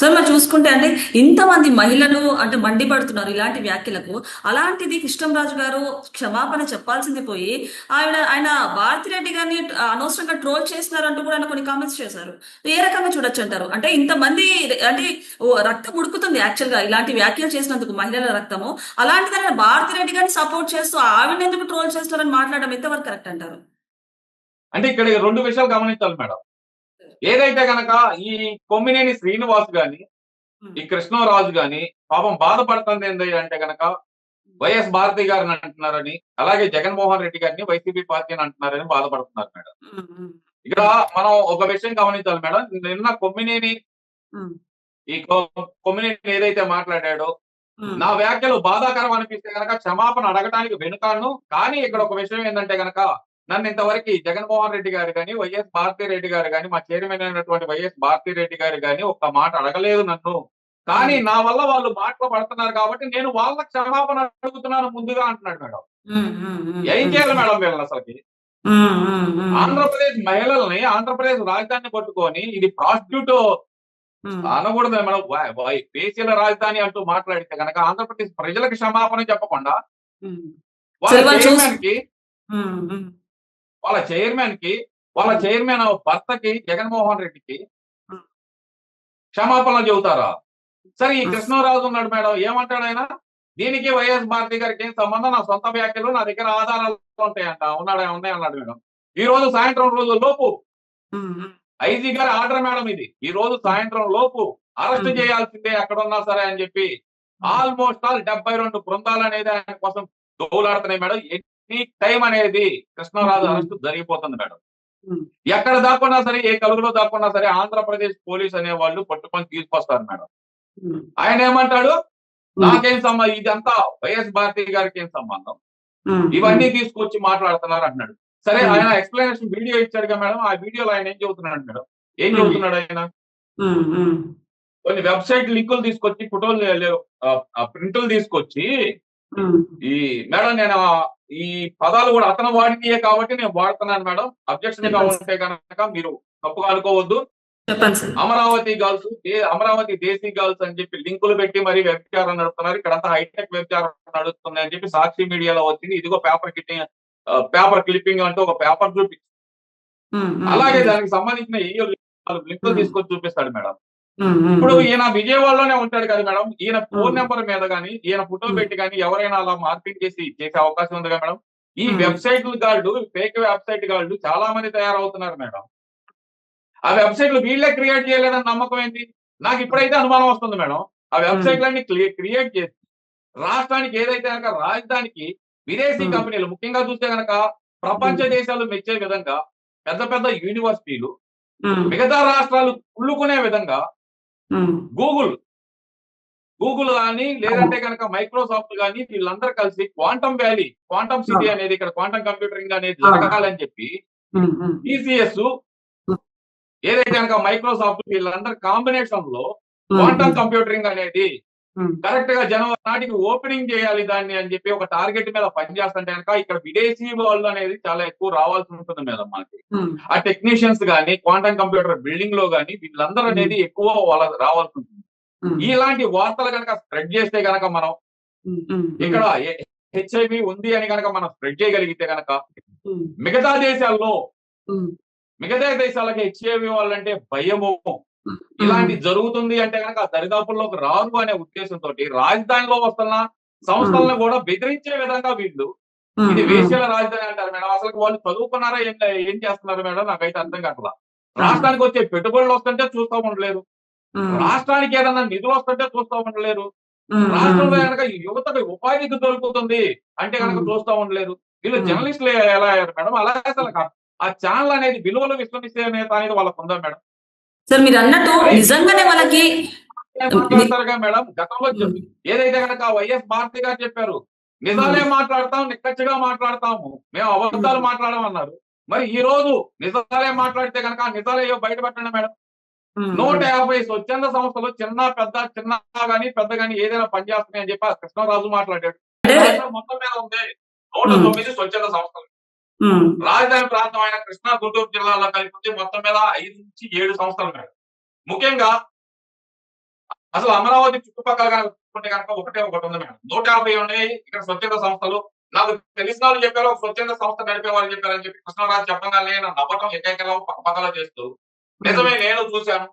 Sir మనం చూసుకుంటే అంటే ఇంతమంది మహిళలు అంటే మండిపడుతున్నారు ఇలాంటి వ్యాఖ్యలకు. అలాంటిది కృష్ణంరాజు గారు క్షమాపణ చెప్పాల్సింది పోయి ఆయన ఆయన భారతిరెడ్డి గారిని అనవసరంగా ట్రోల్ చేస్తున్నారంటూ కూడా ఆయన కొన్ని కామెంట్స్ చేశారు. ఏ రకంగా చూడొచ్చు అంటారు? అంటే ఇంతమంది అంటే రక్తం ఉడుకుతుంది యాక్చువల్గా ఇలాంటి వ్యాఖ్యలు చేసినందుకు మహిళల రక్తము. అలాంటిది భారతిరెడ్డి గారిని సపోర్ట్ చేస్తూ ఆవిడ ఎందుకు ట్రోల్ చేస్తున్నారని మాట్లాడడం ఎంతవరకు కరెక్ట్ అంటారు? అంటే ఇక్కడ రెండు విషయాలు గమనించాలి మేడం. ఏదైతే గనక ఈ కొమ్మినేని శ్రీనివాస్ గాని ఈ కృష్ణరాజు గాని పాపం బాధపడుతుంది ఏంది అంటే గనక వైఎస్ భారతి గారిని అంటున్నారని అలాగే జగన్మోహన్ రెడ్డి గారిని వైసీపీ పార్టీ అని అంటున్నారని బాధపడుతున్నారు మేడం. ఇక్కడ మనం ఒక విషయం గమనించాలి మేడం. నిన్న కొమ్మినేని ఈ కొమ్మినేని ఏదైతే మాట్లాడాడో నా వ్యాఖ్యలు బాధాకరం అనిపిస్తే గనక క్షమాపణ అడగటానికి వెనుకాను కానీ ఇక్కడ ఒక విషయం ఏంటంటే గనక నన్ను ఇంతవరకు జగన్మోహన్ రెడ్డి గారు కానీ వైఎస్ భారతీ రెడ్డి గారు కానీ మా చైర్మన్ అయినటువంటి వైఎస్ భారతీ రెడ్డి గారు కానీ ఒక్క మాట అడగలేదు నన్ను. కానీ నా వల్ల వాళ్ళు మాటలు పడుతున్నారు కాబట్టి నేను వాళ్ళ క్షమాపణ అడుగుతున్నాను ముందుగా అంటున్నాడు మేడం. ఏం చేయాలి మేడం వీళ్ళని అసలుకి? ఆంధ్రప్రదేశ్ మహిళల్ని ఆంధ్రప్రదేశ్ రాజధానిని పట్టుకొని ఇది ప్రాస్టిట్యూట్ అనకూడదు మేడం. దేశీయ రాజధాని అంటూ మాట్లాడితే కనుక ఆంధ్రప్రదేశ్ ప్రజలకు క్షమాపణ చెప్పకుండా వాళ్ళ కి వాళ్ళ చైర్మన్కి వాళ్ళ చైర్మన్ భర్తకి జగన్మోహన్ రెడ్డికి. క్షమాపణలు చెబుతారా? సరే ఈ. కృష్ణరాజు ఉన్నాడు మేడం ఏమంటాడు ఆయన? దీనికి వైఎస్ భారతి గారికి ఏం సంబంధం? నా సొంత వ్యాఖ్యలు నా దగ్గర ఆధారాలు ఉంటాయంట. ఉన్నాడు? ఉన్నాయి అన్నాడు మేడం. ఈ రోజు సాయంత్రం రోజు లోపు ఐజీ గారి ఆర్డర్ మేడం ఇది. ఈ రోజు సాయంత్రం లోపు అరెస్ట్. చేయాల్సిందే ఎక్కడ ఉన్నా సరే అని చెప్పి ఆల్మోస్ట్ ఆల్ డెబ్బై రెండు బృందాలు అనేది ఆయన కోసం దోలాడుతున్నాయి మేడం. ఎనీ టైం అనేది కృష్ణరాజు. అరెస్ట్ జరిగిపోతుంది మేడం. ఎక్కడ దాక్కున్నా సరే ఏ కలుగులో దాక్కున్నా సరే ఆంధ్రప్రదేశ్ పోలీస్ అనే వాళ్ళు పట్టుకొని తీసుకొస్తారు మేడం. ఆయన ఏమంటాడు? నాకేం సంబంధం? ఇదంతా వైఎస్ భారతి గారికి ఏం సంబంధం? ఇవన్నీ తీసుకొచ్చి మాట్లాడుతున్నారు అంటున్నాడు. సరే. ఆయన ఎక్స్ప్లెనేషన్ వీడియో ఇచ్చాడుగా మేడం. ఆ వీడియోలో ఆయన ఏం చెబుతున్నాడు మేడం? ఏం. చెబుతున్నాడు ఆయన? కొన్ని వెబ్సైట్ లింకులు తీసుకొచ్చి ఫోటోలు ప్రింటులు తీసుకొచ్చి ఈ మేడం నేను ఈ పదాలు కూడా అతను వాడినయే కాబట్టి నేను వాడుతున్నాను మేడం. అబ్జెక్షన్గా. ఉంటే కనుక మీరు తప్పుగా అనుకోవద్దు. అమరావతి గర్ల్స్ అమరావతి దేశీ గర్ల్స్ అని చెప్పి లింకులు పెట్టి మరి వ్యభిచారం నడుపుతున్నారు. ఇక్కడంతా హైటెక్ వ్యభిచారం నడుస్తుంది అని చెప్పి సాక్షి మీడియాలో వచ్చింది. ఇదిగో పేపర్ కిట్టింగ్ పేపర్ క్లిప్పింగ్ అంటూ ఒక పేపర్ చూపి ఉమ్, ఉమ్, అలాగే దానికి సంబంధించిన ఏ లింకులు. తీసుకొచ్చి చూపిస్తాడు మేడం. ఇప్పుడు ఈయన విజయవాడలోనే ఉంటాడు కదా మేడం. ఈయన ఫోన్. నెంబర్ మీద కానీ ఈయన ఫోటో. పెట్టి కానీ ఎవరైనా అలా మార్పింగ్ చేసి చేసే అవకాశం ఉంది కదా మేడం? ఈ. వెబ్సైట్ గాళ్ళు ఫేక్ వెబ్సైట్ గాళ్ళు చాలా మంది తయారవుతున్నారు మేడం. ఆ వెబ్సైట్లు వీళ్ళే క్రియేట్ చేయలేదని నమ్మకం ఏంటి? నాకు ఇప్పుడైతే అనుమానం వస్తుంది మేడం. ఆ వెబ్సైట్లన్నీ క్రియేట్ చేసి రాష్ట్రానికి ఏదైతే కనుక రాజధానికి విదేశీ. కంపెనీలు ముఖ్యంగా చూస్తే కనుక ప్రపంచ దేశాలు మెచ్చే విధంగా పెద్ద పెద్ద యూనివర్సిటీలు మిగతా రాష్ట్రాలు కుళ్ళుకునే విధంగా గూగుల్. గూగుల్ కానీ లేదంటే కనుక మైక్రోసాఫ్ట్ కానీ వీళ్ళందరూ కలిసి క్వాంటమ్ వ్యాలీ క్వాంటమ్ సిటీ. అనేది ఇక్కడ క్వాంటమ్ కంప్యూటరింగ్ అనేది. జరగాలని చెప్పి టీసీఎస్ ఏదైతే కనుక మైక్రోసాఫ్ట్ వీళ్ళందరి కాంబినేషన్లో క్వాంటమ్ కంప్యూటరింగ్ అనేది కరెక్ట్గా జనవరి నాటికి ఓపెనింగ్ చేయాలి దాన్ని అని చెప్పి ఒక టార్గెట్ మీద పనిచేస్తుంటే కనుక ఇక్కడ విదేశీ వాళ్ళు అనేది చాలా ఎక్కువ రావాల్సి ఉంటుంది మేడం మనకి. ఆ టెక్నీషియన్స్ గానీ క్వాంటమ్ కంప్యూటర్ బిల్డింగ్లో గానీ వీళ్ళందరూ అనేది ఎక్కువ వాళ్ళ రావాల్సి ఉంటుంది. ఇలాంటి వార్తలు కనుక స్ప్రెడ్ చేస్తే గనక మనం ఇక్కడ హెచ్ఐవి ఉంది అని కనుక మనం స్ప్రెడ్ చేయగలిగితే గనక మిగతా దేశాల్లో మిగతా దేశాలకి హెచ్ఐవి వాళ్ళంటే భయము. ఇలాంటి జరుగుతుంది అంటే కనుక దరిదాపుల్లోకి రారు అనే ఉద్దేశంతో రాజధానిలో వస్తున్న సంస్థలను కూడా బెదిరించే విధంగా వీళ్ళు ఇది వేశ్యల రాజధాని అంటారు మేడం. అసలు వాళ్ళు చదువుకున్నారా? ఏం ఏం చేస్తున్నారు మేడం? నాకైతే అర్థం కావట్లా. రాష్ట్రానికి వచ్చే పెట్టుబడులు వస్తుంటే చూస్తూ ఉండలేరు. రాష్ట్రానికి ఏదైనా నిధులు వస్తుంటే చూస్తూ ఉండలేరు. రాష్ట్రంలో కనుక యువతకు ఉపాధికి దొరుకుతుంది అంటే కనుక. చూస్తూ ఉండలేరు. వీళ్ళు. జర్నలిస్టులు ఎలా అయ్యారు మేడం? అలా అసలు. ఆ ఛానల్ అనేది విలువలు విశ్వమిస్తే అనేది అనేది వాళ్ళకు ఉందా మేడం. సార్ మీరు అన్నట్టు నిజంగానే వాళ్ళకి మేడం? గతంలో ఏదైతే కనుక వైఎస్ భారతి గారు చెప్పారు నిజాలే మాట్లాడతాం నిక్కచ్చిగా మాట్లాడతాము మేము అబద్ధాలు మాట్లాడమన్నారు. మరి ఈ రోజు నిజాలే మాట్లాడితే కనుక నిజాలు బయట పెట్టండి మేడం. నూట యాభై స్వచ్ఛంద సంస్థలు చిన్న పెద్ద చిన్న గాని పెద్ద గాని ఏదైనా పనిచేస్తున్నాయి అని చెప్పి కృష్ణరాజు మాట్లాడాడు. మొత్తం మీద ఉంది. నూట. తొమ్మిది స్వచ్ఛంద సంస్థలు. రాజధాని ప్రాంతం అయిన కృష్ణా గుంటూరు జిల్లాలో కలిపి మొత్తం మీద ఐదు నుంచి ఏడు సంస్థలు మేడం. ముఖ్యంగా అసలు అమరావతి చుట్టుపక్కల కనుక చూసుకుంటే కనుక ఒకటే ఒకటి ఉంది మేడం. నూట యాభై ఉన్నాయి ఇక్కడ స్వచ్ఛంద సంస్థలు. నాకు తెలిసిన వాళ్ళు చెప్పారు ఒక స్వచ్ఛంద సంస్థ నడిపే వాళ్ళు చెప్పారని చెప్పి కృష్ణరాజు చెప్పగానే నా నవ్వటం ఎక్కడెక్కడ పక్కపక్కల చేస్తూ నిజమే నేను చూశాను.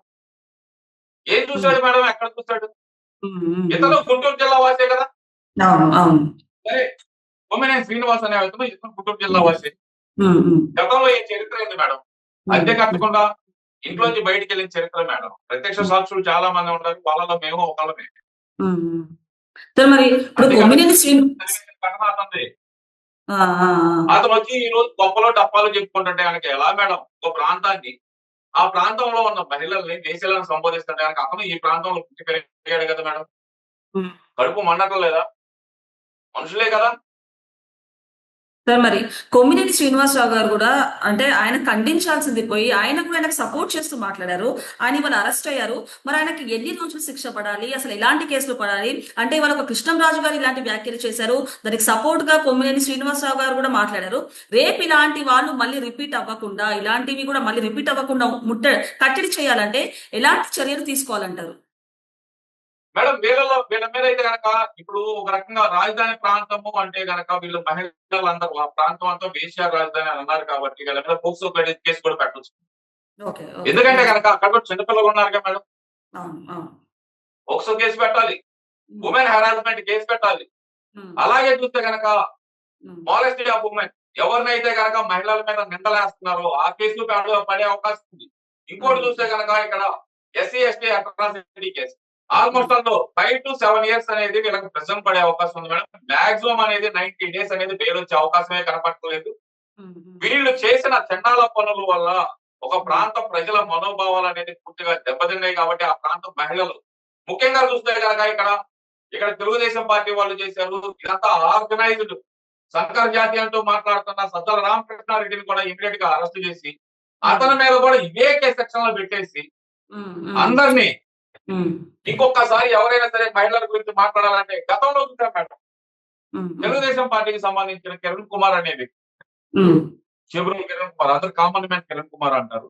ఏం చూశాడు మేడం? ఎక్కడ చూశాడు? ఇతను గుంటూరు జిల్లా వాసే కదా? సరే కొమ్మినేని శ్రీనివాస్ అనే అతను ఇతను గుంటూరు జిల్లా వాసి గతంలో ఈ చరిత్ర ఏంది మేడం? అద్దె కట్టకుండా ఇంట్లోంచి బయటికి వెళ్ళిన చరిత్ర మేడం. ప్రత్యక్ష సాక్షులు చాలా మంది ఉంటారు వాళ్ళలో మేము ఒకళ్ళమే. ఆ. అతను వచ్చి ఈ రోజు గొప్పలో డప్పాలు చెప్పుకుంటుంటే ఆయనకి ఎలా మేడం? ఒక ప్రాంతాన్ని. ఆ ప్రాంతంలో ఉన్న మహిళల్ని దేశాలను సంబోధిస్తుంటే ఆయనకి అతను ఈ ప్రాంతంలో పుట్టి పెరిగాడు కదా మేడం. కడుపు మండటం లేదా? మనుషులే కదా. సార్ మరి కొమ్మినేని శ్రీనివాసరావు గారు కూడా అంటే ఆయన ఖండించాల్సింది పోయి ఆయనకు ఆయనకు సపోర్ట్ చేస్తూ మాట్లాడారు. ఆయన ఇవాళ అరెస్ట్ అయ్యారు. మరి ఆయనకి ఎన్ని రోజులు శిక్ష పడాలి? అసలు ఎలాంటి కేసులు పడాలి? అంటే ఇవాళ ఒక కృష్ణంరాజు గారు ఇలాంటి వ్యాఖ్యలు చేశారు. దానికి సపోర్ట్గా కొమ్మినేని శ్రీనివాసరావు గారు కూడా మాట్లాడారు. రేపు ఇలాంటి వాళ్ళు మళ్ళీ రిపీట్ అవ్వకుండా ఇలాంటివి కూడా మళ్ళీ రిపీట్ అవ్వకుండా ముట్ట కట్టడి చేయాలంటే ఎలాంటి చర్యలు తీసుకోవాలంటారు? మేడం వీళ్ళలో వీళ్ళ మీద అయితే గనక ఇప్పుడు ఒక రకంగా రాజధాని ప్రాంతము అంటే గనక వీళ్ళు మహిళలందరూ ఆ ప్రాంతం అంతా వేశ్యా రాజధాని అని అన్నారు కాబట్టి వీళ్ళ మీద పోక్సో కేసు కూడా పెట్టచ్చు. ఓకే ఎందుకంటే గనక అక్కడ కూడా చిన్నపిల్లలు ఉన్నారు కదా మేడం. పోక్సో కేసు పెట్టాలి. ఉమెన్ హెరాస్మెంట్ కేసు పెట్టాలి. అలాగే చూస్తే గనక ఉమ్, మాలెస్టీ ఆఫ్ ఉమెన్ ఎవరినైతే గనక మహిళల మీద నిందలేస్తున్నారో ఆ కేసులు పడే పడే అవకాశం ఉంది. ఇంకోటి చూస్తే గనక ఇక్కడ SC ST atrocity case. Almost అందులో ఫైవ్ టు సెవెన్ ఇయర్స్ అనేది వీళ్ళకి ప్రెసెంట్ పడే అవకాశం ఉంది మేడం. మాక్సిమం అనేది నైన్టీ డేస్ అనేది బెయిల్ వచ్చే అవకాశమే కనపడలేదు. వీళ్ళు చేసిన చండాల పనుల వల్ల ఒక ప్రాంత ప్రజల మనోభావాలు అనేది పూర్తిగా దెబ్బతిన్నాయి కాబట్టి ఆ ప్రాంత మహిళలు ముఖ్యంగా చూస్తే కనుక ఇక్కడ ఇక్కడ తెలుగుదేశం పార్టీ వాళ్ళు చేశారు. ఇదంతా ఆర్గనైజ్డ్ సంకర్ జాతి అంటూ మాట్లాడుతున్న సజ్జల రామకృష్ణారెడ్డిని కూడా ఇమీడియట్గా అరెస్ట్ చేసి అతని మీద కూడా ఇవే సెక్షన్లో పెట్టేసి అందరినీ ఇంకొకసారి ఎవరైనా సరే మహిళల గురించి మాట్లాడాలంటే గతంలో చూసాం మేడం. తెలుగుదేశం పార్టీకి సంబంధించిన కిరణ్ కుమార్ అనే వ్యక్తి. శిబిరం కిరణ్ కుమార్ అందరు కామన్ మ్యాన్ కిరణ్ కుమార్ అంటారు.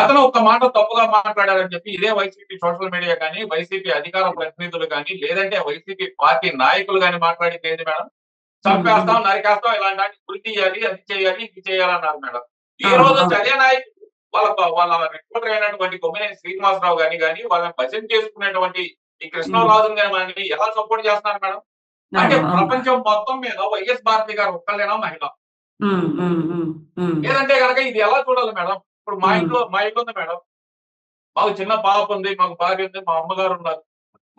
అతను ఒక మాట తప్పుగా మాట్లాడారని చెప్పి ఇదే వైసీపీ సోషల్ మీడియా కానీ వైసీపీ అధికార ప్రతినిధులు కానీ లేదంటే వైసీపీ పార్టీ నాయకులు కానీ మాట్లాడింది ఏంటి మేడం? చంపేస్తాం నరికేస్తాం ఇలాంటి గురి తీయాలి అది చేయాలి ఇది చేయాలన్నారు మేడం. ఈ రోజు చర్య నాయకులు వాళ్ళ వాళ్ళ రిపోర్టర్ అయినటువంటి కొమ్మినేని శ్రీనివాసరావు గాని కానీ వాళ్ళని భజన చేసుకునేటువంటి ఈ కృష్ణరాజు గాని ఎలా సపోర్ట్ చేస్తున్నారు మేడం అంటే. ప్రపంచం మొత్తం మీద వైఎస్ భారతి గారు ఒక్కళ్ళైనా మహిళ. లేదంటే కనుక ఇది ఎలా చూడాలి మేడం ఇప్పుడు మా. ఇంట్లో మా ఇంట్లో ఉంది మేడం మాకు చిన్న పాప ఉంది మాకు భార్య ఉంది మా అమ్మగారు ఉన్నారు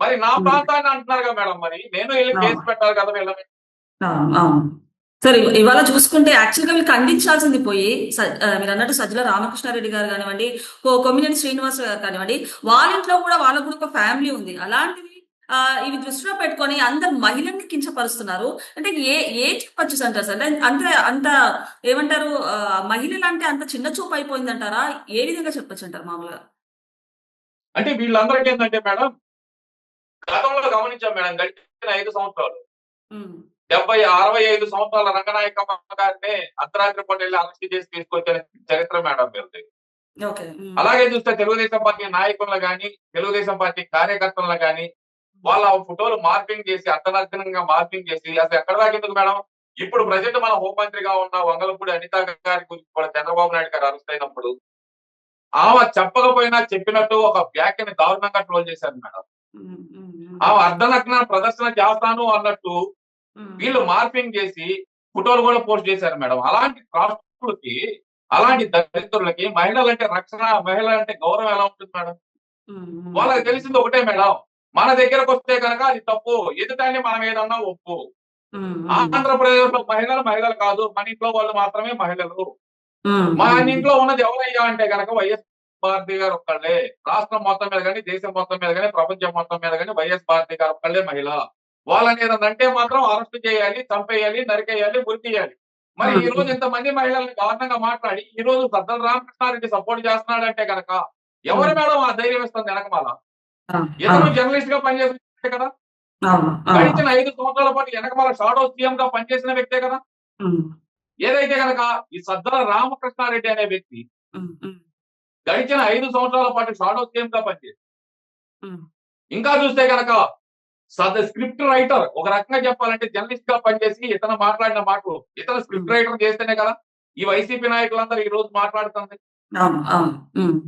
మరి నా. ప్రాంతాన్ని అంటున్నారు కదా మేడం మరి నేను వెళ్ళి. కేసు పెట్టాలి కదా వీళ్ళని అవును సరే ఇవ- ఇవాళ చూసుకుంటే యాక్చువల్గా వీళ్ళు ఖండించాల్సింది పోయి మీరు అన్నట్టు సజ్జల రామకృష్ణారెడ్డి గారు కానివ్వండి కొమ్మినేని శ్రీనివాస్ గారు కానివ్వండి వాళ్ళ ఇంట్లో కూడా వాళ్ళకు కూడా ఒక ఫ్యామిలీ ఉంది. అలాంటివి ఇవి దృష్టిలో పెట్టుకొని అందరు మహిళల్ని కించపరుస్తున్నారు. అంటే ఏ ఏ చెప్పచ్చు అంటారు సార్ అంటే అంత అంత ఏమంటారు మహిళలు అంటే అంత చిన్న చూపు అయిపోయింది అంటారా ఏ విధంగా చెప్పొచ్చు అంటారు మామూలుగా? అంటే వీళ్ళందరికీ ఏంటంటే మేడం గతంలో గమనించాం మేడం గడిచిన ఐదు సంవత్సరాలు. డెబ్బై అరవై ఐదు సంవత్సరాల రంగనాయకమ్మ గారిని అర్ధరాత్రి పూట వెళ్ళి అరెస్ట్ చేసి తీసుకొచ్చిన చరిత్ర మేడం వీళ్ళది ఉమ్, అలాగే చూస్తే తెలుగుదేశం పార్టీ నాయకులను గాని తెలుగుదేశం పార్టీ కార్యకర్తలను గాని వాళ్ళ ఫోటోలు మార్పింగ్ చేసి అర్థనర్థనంగా మార్పింగ్ చేసి అసలు ఎక్కడ దాకా ఎందుకు మేడం? ఇప్పుడు ప్రజెంట్ మన హోంమంత్రిగా ఉన్న వంగలపూడి అనిత గారి గురించి కూడా చంద్రబాబు నాయుడు గారు అరెస్ట్ అయినప్పుడు ఆమె చెప్పకపోయినా చెప్పినట్టు ఒక వ్యాఖ్యని దారుణంగా ట్రోల్ చేశారు మేడం. ఆమె అర్ధనగ్న ప్రదర్శన చేస్తాను అన్నట్టు వీళ్ళు మార్పింగ్ చేసి ఫోటోలు కూడా పోస్ట్ చేశారు మేడం. అలాంటి రాష్ట్రులకి అలాంటి దళితులకి మహిళలంటే రక్షణ మహిళలంటే గౌరవం ఎలా ఉంటుంది మేడం? వాళ్ళకి తెలిసింది ఒకటే మేడం. మన దగ్గరకు వస్తే కనుక అది తప్పు. ఎదుటాన్ని మనం ఏదన్నా ఒప్పు. ఆంధ్రప్రదేశ్లో మహిళలు మహిళలు కాదు. మన ఇంట్లో వాళ్ళు మాత్రమే మహిళలు. ఉమ్. ఇంట్లో ఉన్నది ఎవరయ్యా అంటే కనుక వైఎస్ భారతి గారు ఒక్కళ్ళే. రాష్ట్రం మొత్తం మీద కానీ దేశం మొత్తం మీద కానీ ప్రపంచం మొత్తం మీద కానీ వైఎస్ భారతి గారు ఒక్కళ్ళే మహిళ. వాళ్ళని ఏదంటే మాత్రం అరెస్ట్ చేయాలి చంపేయాలి నరికేయాలి ఉరికేయాలి మరి ఈ రోజు ఇంతమంది మహిళల్ని దారుణంగా మాట్లాడి ఈ రోజు సద్దల రామకృష్ణారెడ్డి సపోర్ట్ చేస్తున్నాడంటే కనుక ఎవరు మేడం ఆ ధైర్యం ఇస్తుంది వెనకమాల? ఆ, జర్నలిస్ట్గా పనిచేస్తుంటే కదా. గడిచిన ఐదు సంవత్సరాల పాటు వెనకమాల షాడో సీఎం గా పనిచేసిన వ్యక్తే కదా? ఏదైతే కనుక ఈ సద్దల రామకృష్ణారెడ్డి అనే వ్యక్తి గడిచిన ఐదు సంవత్సరాల పాటు షాడో సీఎం గా పనిచేసి. ఇంకా చూస్తే గనక సద స్క్రిప్ట్ రైటర్ ఒక రకంగా చెప్పాలంటే జర్నలిస్ట్గా పనిచేసి ఇతను మాట్లాడిన మాటలు ఇతను స్క్రిప్ట్ రైటర్ చేస్తేనే కదా ఈ వైసీపీ నాయకులందరూ ఈ రోజు మాట్లాడుతుంది ఉమ్.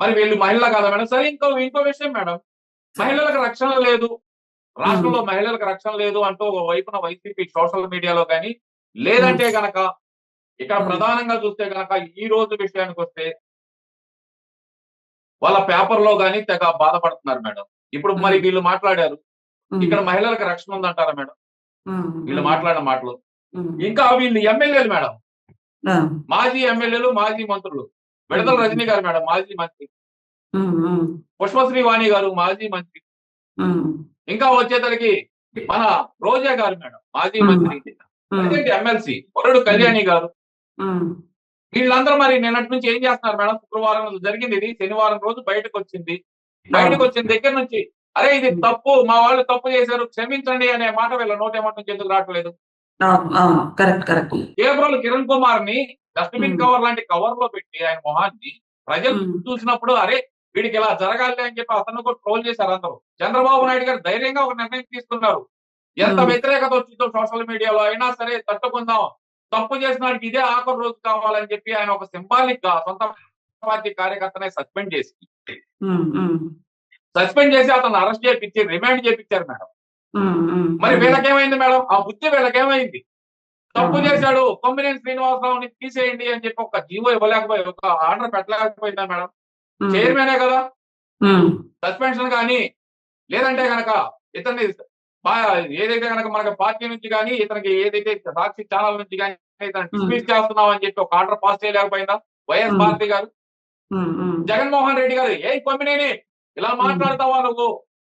మరి వీళ్ళు మహిళ కదా మేడం? సరే ఇంకో ఇంకో విషయం మేడం. మహిళలకు రక్షణ లేదు. రాష్ట్రంలో మహిళలకు రక్షణ లేదు అంటూ ఒక వైపున వైసీపీ సోషల్ మీడియాలో కానీ లేదంటే గనక ఇక్కడ Hmm. ప్రధానంగా చూస్తే గనక ఈ రోజు విషయానికి వస్తే వాళ్ళ పేపర్లో గానీ తెగ బాధపడుతున్నారు మేడం. ఇప్పుడు మరి. వీళ్ళు మాట్లాడారు. ఇక్కడ మహిళలకు రక్షణ ఉందంటారా మేడం. వీళ్ళు మాట్లాడిన మాటలు. ఇంకా వీళ్ళు ఎమ్మెల్యేలు మేడం. మాజీ ఎమ్మెల్యేలు మాజీ మంత్రులు విడతల. రజనీ గారు మేడం మాజీ మంత్రి. పుష్పశ్రీ వాణి గారు మాజీ మంత్రి. ఇంకా వచ్చేసరికి మన రోజా గారు మేడం మాజీ. మంత్రి ఎమ్మెల్సీ వరుడు కళ్యాణి గారు. వీళ్ళందరూ మరి నిన్నటి నుంచి ఏం చేస్తున్నారు మేడం శుక్రవారం రోజు జరిగింది ఇది శనివారం రోజు బయటకు వచ్చింది బయటకు వచ్చిన దగ్గర నుంచి అరే ఇది తప్పు మా వాళ్ళు తప్పు చేశారు క్షమించండి అనే మాట వీళ్ళ నోటేమాట నుంచి ఎందుకు రావట్లేదు ఏప్రిల్ కిరణ్ కుమార్ని డస్ట్బిన్. కవర్ లాంటి కవర్లో పెట్టి ఆయన మొహాన్ని ప్రజలు. చూసినప్పుడు అరే వీడికి ఇలా జరగాలి అని చెప్పి అతను కూడా ట్రోల్ చేశారు అందరూ చంద్రబాబు నాయుడు గారు ధైర్యంగా ఒక నిర్ణయం తీసుకున్నారు ఎంత. వ్యతిరేకత వచ్చిందో సోషల్ మీడియాలో అయినా సరే తట్టుకుందాం తప్పు చేసిన వాడికి ఇదే ఆఖరి రోజు కావాలని చెప్పి ఆయన ఒక సింబాలిక్గా సొంత పార్టీ కార్యకర్తనే సస్పెండ్ చేసి. సస్పెండ్ చేసి అతను అరెస్ట్ చేపించి రిమాండ్ చేపించారు మేడం. మరి వీళ్ళకేమైంది మేడం ఆ బుద్ధి వీళ్ళకేమైంది తప్పు. చేశాడు కొమ్మినేని శ్రీనివాసరావుని తీసేయండి అని చెప్పి ఒక జీవో ఇవ్వలేకపోయి ఒక ఆర్డర్ పెట్టలేకపోయిందా మేడం. చైర్మనే కదా. సస్పెన్షన్ కానీ లేదంటే గనక ఇతన్ని ఏదైతే గనక మనకి పార్టీ నుంచి కానీ ఇతనికి ఏదైతే సాక్షి ఛానల్ నుంచి కానీ ఇతను డిస్మిస్ చేస్తున్నాం అని చెప్పి ఒక ఆర్డర్ పాస్ చేయలేకపోయిందా వైఎస్. భారతి గారు. జగన్మోహన్ రెడ్డి గారు ఏ కొమ్మినేని ఇలా మాట్లాడతావా నువ్వు?